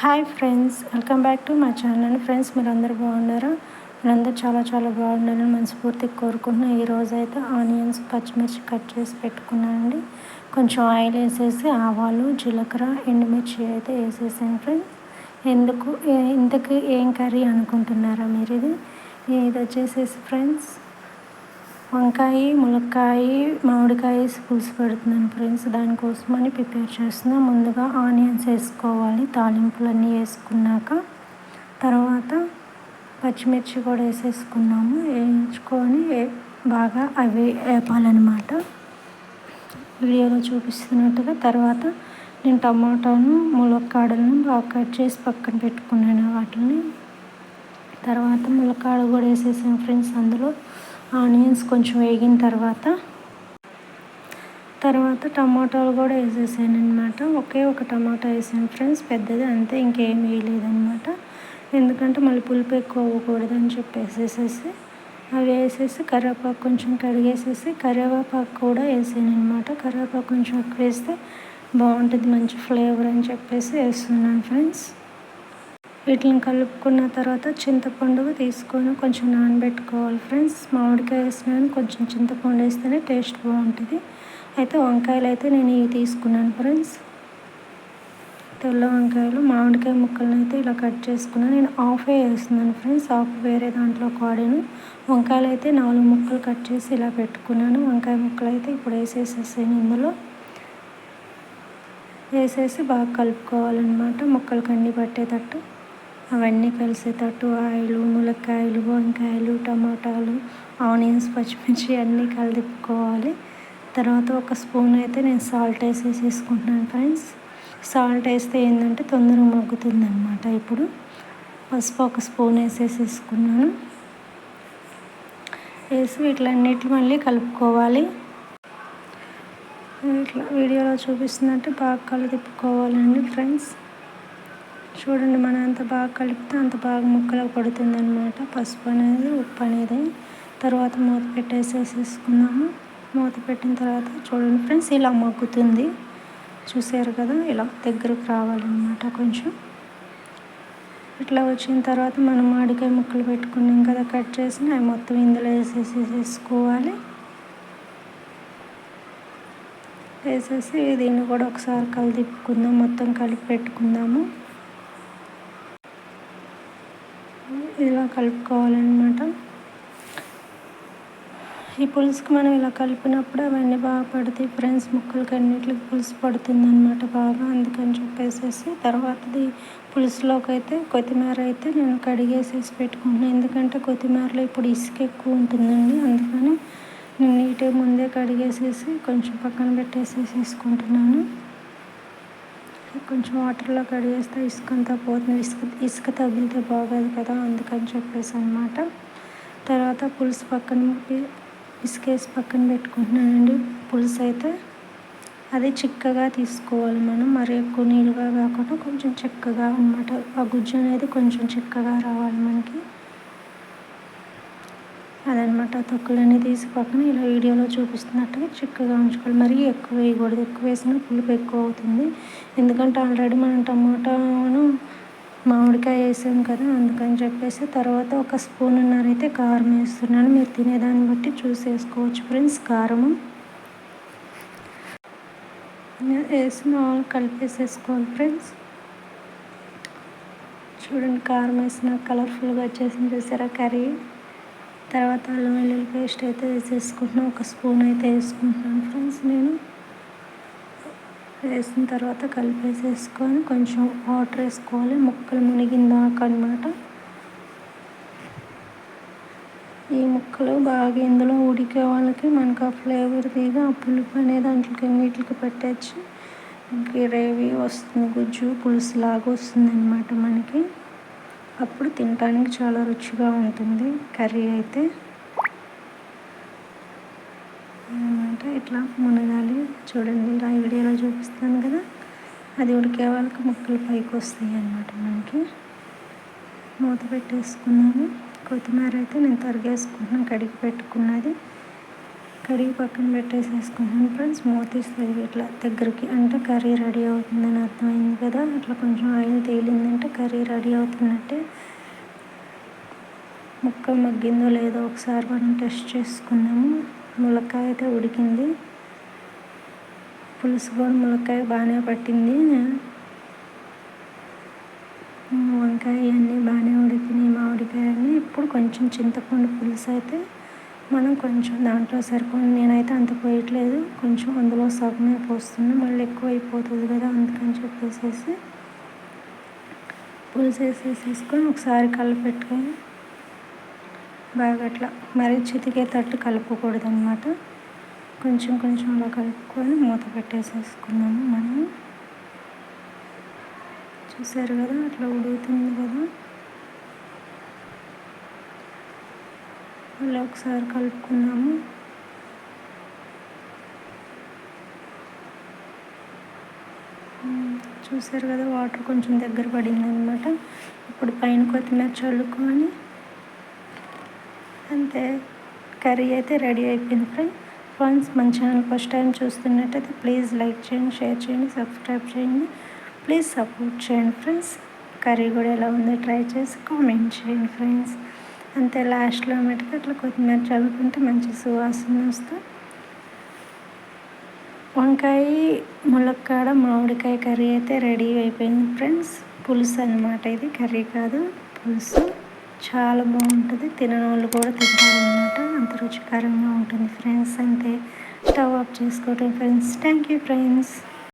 Hi friends welcome back to my channel. Friends మీరందరూ బాగున్నారా? మీరందరూ చాలా చాలా బాగున్నారని మనస్ఫూర్తిగా కోరుకుంటున్నాను ఈరోజు అయితే ఆనియన్స్ పచ్చిమిర్చి కట్ చేసి పెట్టుకున్నానండి. కొంచెం ఆయిల్ వేసేసి ఆవాలు జీలకర్ర ఎండుమిర్చి అయితే వేసేసాను ఫ్రెండ్స్. ఎందుకు ఇంతకు ఏం కర్రీ అనుకుంటున్నారా మీరు ఇది? ఇది వచ్చేసేసి ఫ్రెండ్స్ వంకాయ ములక్కాయ మామిడికాయ పులుసు పెడుతున్నాను ఫ్రెండ్స్. దానికోసమని ప్రిపేర్ చేస్తున్నాను ముందుగా ఆనియన్స్ వేసుకోవాలి. తాలింపులన్నీ వేసుకున్నాక తర్వాత పచ్చిమిర్చి కూడా వేసేసుకున్నాము. వేయించుకొని బాగా అవి వేపాలన్నమాట. వీడియోలో చూపిస్తున్నట్టుగా తర్వాత నేను టమాటాను ములక్కాడలను బాగా కట్ చేసి పక్కన పెట్టుకున్నాను వాటిని. తర్వాత ములక్కాడ కూడా వేసేసాను ఫ్రెండ్స్ అందులో. ఆనియన్స్ కొంచెం వేగిన తర్వాత తర్వాత టమాటాలు కూడా వేసేసాను అనమాట ఒకే ఒక టమాటా వేసాను ఫ్రెండ్స్ పెద్దది అంతే ఇంకేం వేయలేదనమాట ఎందుకంటే మళ్ళీ పులుపు ఎక్కువ అవ్వకూడదని చెప్పేసేసేసి అవి వేసేసి కరివేపాకు కొంచెం కడిగేసేసి కరివేపాకు కూడా వేసాను అనమాట కరివేపాకు కొంచెం ఎక్కువ వేస్తే బాగుంటుంది మంచి ఫ్లేవర్ అని చెప్పేసి వేస్తున్నాను ఫ్రెండ్స్. వీటిని కలుపుకున్న తర్వాత చింతపండు తీసుకొని కొంచెం నానబెట్టుకోవాలి ఫ్రెండ్స్. మామిడికాయ వేసినాను కొంచెం చింతపండు వేస్తేనే టేస్ట్ బాగుంటుంది. అయితే వంకాయలు అయితే నేను ఇవి తీసుకున్నాను ఫ్రెండ్స్. తెల్ల వంకాయలు మామిడికాయ ముక్కలను అయితే ఇలా కట్ చేసుకున్నాను. నేను ఆఫే వేస్తున్నాను ఫ్రెండ్స్ ఆఫ్ వేరే దాంట్లో వాడాను. వంకాయలు అయితే నాలుగు ముక్కలు కట్ చేసి ఇలా పెట్టుకున్నాను. వంకాయ ముక్కలు అయితే ఇప్పుడు వేసేసేసాను ఇందులో. వేసేసి బాగా కలుపుకోవాలన్నమాట ముక్కలు కండి పట్టేటట్టు. అవన్నీ కలిసేటట్టు ఆయిలు ములక్కాయలు వంకాయలు టమాటాలు ఆనియన్స్ పచ్చిమిర్చి అన్నీ కలిపుకోవాలి తర్వాత ఒక స్పూన్ అయితే నేను సాల్ట్ వేసేసేసుకుంటున్నాను ఫ్రెండ్స్. సాల్ట్ వేస్తే ఏంటంటే తొందరగా మగ్గుతుంది అనమాట ఇప్పుడు. పసుపు ఒక స్పూన్ వేసేసేసుకున్నాను. వేసి వీటిలన్నిటి మళ్ళీ కలుపుకోవాలి. ఇట్లా వీడియోలో చూపిస్తున్నట్టు బాగా కలిపుకోవాలండి ఫ్రెండ్స్. చూడండి మనం ఎంత బాగా కలిపితే అంత బాగా ముక్కలు పడుతుందనమాట పసుపు అనేది ఉప్పు అనేది. తర్వాత మూత పెట్టేసేసేసుకుందాము మూత పెట్టిన తర్వాత చూడండి ఫ్రెండ్స్ ఇలా మగ్గుతుంది. చూసారు కదా ఇలా దగ్గరకు రావాలన్నమాట కొంచెం. ఇట్లా వచ్చిన తర్వాత మనం మాడికాయ ముక్కలు పెట్టుకున్నాం కదా కట్ చేసి అవి మొత్తం ఇందులో వేసేసేసుకోవాలి వేసేసి దీన్ని కూడా ఒకసారి కలిదిప్పుకుందాం మొత్తం కలిపి పెట్టుకుందాము. ఇలా కలుపుకోవాలన్నమాట. ఈ పులుసుకి మనం ఇలా కలిపినప్పుడు అవన్నీ బాగా పడతాయి ఫ్రెండ్స్. ముక్కలకి అన్నిటికి పులుసు పడుతుందన్నమాట బాగా. అందుకని చెప్పేసేసి తర్వాతది పులుసులోకి అయితే కొత్తిమీర అయితే నేను కడిగేసేసి పెట్టుకుంటున్నాను ఎందుకంటే కొత్తిమీరలో ఇప్పుడు ఇసుక ఎక్కువ ఉంటుందండి. అందుకని నేను నీట్గా ముందే కడిగేసేసి కొంచెం పక్కన పెట్టేసేసి వేసుకుంటున్నాను. కొంచెం వాటర్లో కడిగేస్తే ఇసుక అంతా పోతుంది. ఇసుక ఇసుక తగిలితే బాగోదు కదా అందుకని చెప్పేసి అనమాట తర్వాత పులుసు పక్కన ఇసుకేసి పక్కన పెట్టుకుంటున్నానండి. పులుసు అయితే అది చిక్కగా తీసుకోవాలి మనం. మరి ఎక్కువ నీళ్ళుగా కాకుండా కొంచెం చిక్కగా అనమాట ఆ గుజ్జు అనేది కొంచెం చిక్కగా రావాలి మనకి. అదనమాట. తొక్కులన్నీ తీసి పక్కన ఇలా వీడియోలో చూపిస్తున్నట్టుగా చిక్కగా ఉంచుకోవాలి. మరీ ఎక్కువ వేయకూడదు. ఎక్కువ వేసినా పులుపు ఎక్కువ అవుతుంది. ఎందుకంటే ఆల్రెడీ మనం టమాటాను మామిడికాయ వేసాం కదా అందుకని చెప్పేసి తర్వాత ఒక స్పూన్ ఉన్నారైతే కారం వేస్తున్నాను. మీరు తినేదాన్ని బట్టి చూసి వేసుకోవచ్చు ఫ్రెండ్స్. కారము వేసిన కలిపేసేసుకోవాలి ఫ్రెండ్స్. చూడండి కారం వేసిన కలర్ఫుల్గా వచ్చేసింది చూసారా కర్రీ? తర్వాత అల్లం వెల్లుల్లి పేస్ట్ అయితే వేసేసుకుంటున్నాను ఒక స్పూన్ అయితే వేసుకుంటున్నాను ఫ్రెండ్స్ నేను. వేసిన తర్వాత కలిపేసేసుకొని కొంచెం వాటర్ వేసుకోవాలి. ముక్కలు మునిగిందాక అనమాట ఈ ముక్కలు బాగా ఇందులో ఉడికే వాళ్ళకి మనకు ఆ ఫ్లేవర్ దిగా ఆ పులుపు అనేది దాంట్లోకి వీటికి పెట్టచ్చు. గ్రేవీ వస్తుంది గుజ్జు పులుసు లాగా వస్తుంది అనమాట మనకి. అప్పుడు తినడానికి చాలా రుచిగా ఉంటుంది. కర్రీ అయితే అంటే ఇట్లా మునగాలి చూడండి ఇలా వీడియోలో చూపిస్తాను కదా. అది ఉడికే వాళ్ళకి ముక్కలు పైకి వస్తాయి అన్నమాట మనకి. మూత పెట్టేసుకున్నాము కొత్తిమీర అయితే నేను తరిగేసుకుంటున్నాను కడిగి పెట్టుకున్నది. కడిగి పక్కన పెట్టేసేసుకుంటాను ఫ్రెండ్స్. మూత తీస్తుంది ఇట్లా దగ్గరికి. అంటే కర్రీ రెడీ అవుతుందని అర్థమైంది కదా. అట్లా కొంచెం ఆయిల్ తేలిందంటే కర్రీ రెడీ అవుతున్నట్టే ముక్క మగ్గిందో లేదో ఒకసారి మనం టెస్ట్ చేసుకున్నాము ములక్కాయ అయితే ఉడికింది. పులుసు కూడా ములక్కాయ బాగానే పట్టింది. వంకాయ అన్నీ బాగానే ఉడికినాయి మామిడికాయ అన్నీ ఇప్పుడు కొంచెం చింతపండు పులుసు అయితే మనం కొంచెం దాంట్లో సరిపోయి నేనైతే అంత పోయట్లేదు. కొంచెం అందులో సగమే పోస్తున్నా. మళ్ళీ ఎక్కువ అయిపోతుంది కదా అందుకని చెప్పేసేసి పులుసు వేసేసేసుకొని ఒకసారి కలిపెట్టుకొని బాగా అట్లా మరీ చితికేటట్టు కలుపుకూడదు అనమాట కొంచెం కొంచెం అలా కలుపుకొని మూత పెట్టేసేసుకున్నాము మనం. చూసారు కదా? అట్లా ఉడుగుతుంది కదా? మళ్ళీ ఒకసారి కలుపుకున్నాము చూసారు కదా వాటర్ కొంచెం దగ్గర పడింది అనమాట ఇప్పుడు పైన కొత్తిమీర చల్లుకొని అంతే కర్రీ అయితే రెడీ అయిపోయింది ఫ్రెండ్ ఫ్రెండ్స్ మన ఛానల్ ఫస్ట్ టైం చూస్తున్నట్టయితే ప్లీజ్ లైక్ చేయండి షేర్ చేయండి సబ్స్క్రైబ్ చేయండి. ప్లీజ్ సపోర్ట్ చేయండి ఫ్రెండ్స్. కర్రీ కూడా ఎలా ఉందో ట్రై చేసి కామెంట్ చేయండి ఫ్రెండ్స్. అంతే లాస్ట్లో మటుకు అట్లా కొత్తిమీర చల్లుకుంటే మంచి సువాసన వస్తూ వంకాయ ములక్కాడ మామిడికాయ కర్రీ అయితే రెడీ అయిపోయింది ఫ్రెండ్స్. పులుసు అనమాట ఇది కర్రీ కాదు పులుసు. చాలా బాగుంటుంది తినని వాళ్ళు కూడా తింటారనమాట అంత రుచికరంగా ఉంటుంది ఫ్రెండ్స్ అంతే. స్టవ్ ఆఫ్ చేసుకోవటం ఫ్రెండ్స్. Thank you friends.